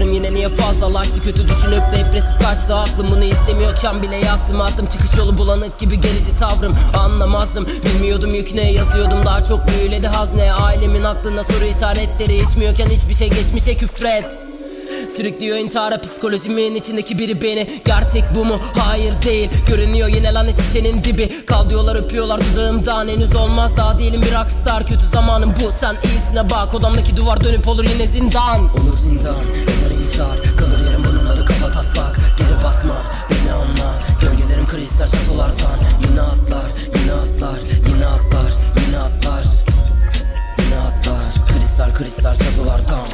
yine niye fazlalaştı? Kötü düşünüp depresif kaçtı aklım Bunu istemiyorken bile yaktım. Attım Çıkış yolu bulanık gibi gerici tavrım. Anlamazdım. Bilmiyordum yük ne yazıyordum. Daha çok büyüledi hazne Ailemin aklına soru işaretleri içmiyorken hiçbir şey geçmişe küfret Sürüklüyor intihara psikolojimin içindeki biri beni. Gerçek bu mu? Hayır değil. Görünüyor yine lanet şişenin dibi. Kal diyorlar öpüyorlar dudağımdan. Henüz olmaz daha değilim bir rockstar. Kötü zamanım bu. Sen iyisine bak. Odamdaki duvar dönüp olur yine zindan. Olur zindan. Eder intihar. Kalır yerim bunun adı kafa taslak Geri basma beni anla. Gölgelerim kristal çatılardan. Yine atlar yine atlar yine atlar yine atlar. Yine atlar. Kristal kristal çatılardan.